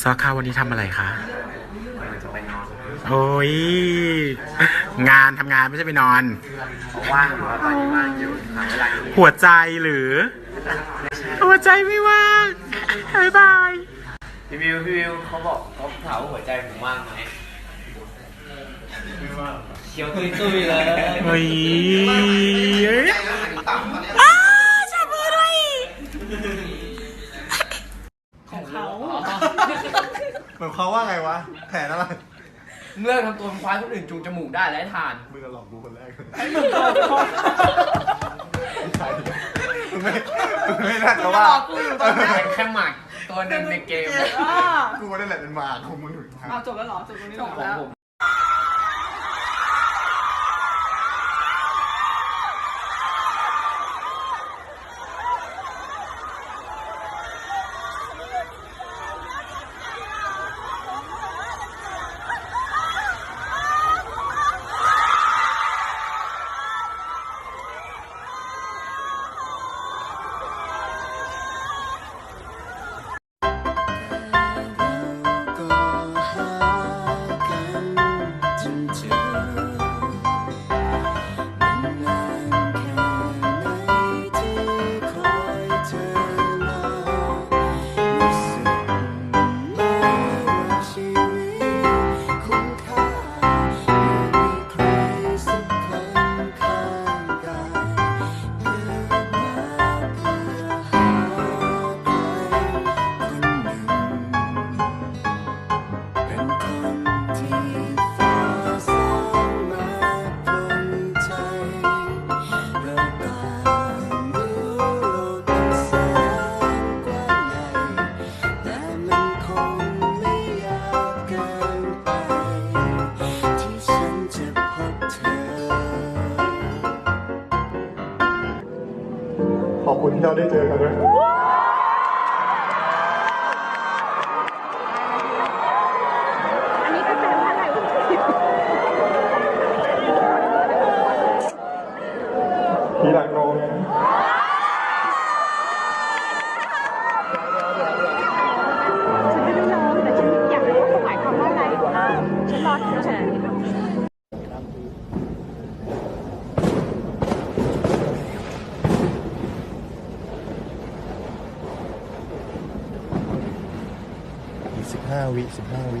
ซอค่ะวันนี้ทำอะไรคะจะไปนอนโอ้ยงานทำงานไม่ใช่ไปนอน เพราะว่างอยู่ครับตอนนี้ว่างอยู่หาเวลาอยู่หัวใจหรือ หัวใจไม่ว่างบายบายพี่วิวพี่วิวเขาบอกเขาถามว่าหัวใจผมว่างไหมเขียวตุยตุยๆเลย เฮ้ยเอ้ยอ้าวจับมือด้วย ของเขา เห มือนเขาว่าไงวะ แผนอะไรเลิกทำตัวเป็นควายคนอื่นจูงจมูกได้แล้วทาน มึงจะหลอกกูคนแรกเลยไอ้มึงโดนเขาใช่มึงไม่มึงไม่น่าจะว่ากูอยู่ตอนนี้เป็นแค่หมากตัวหนึ่งในเกม อ่ากูนั่นแหละเป็นหมาของมึงเอาจบแล้วเหรอ จบตรงนี้ขเหรองอผม ขอบคุณที่เ Ah oui, c'est bien, oui.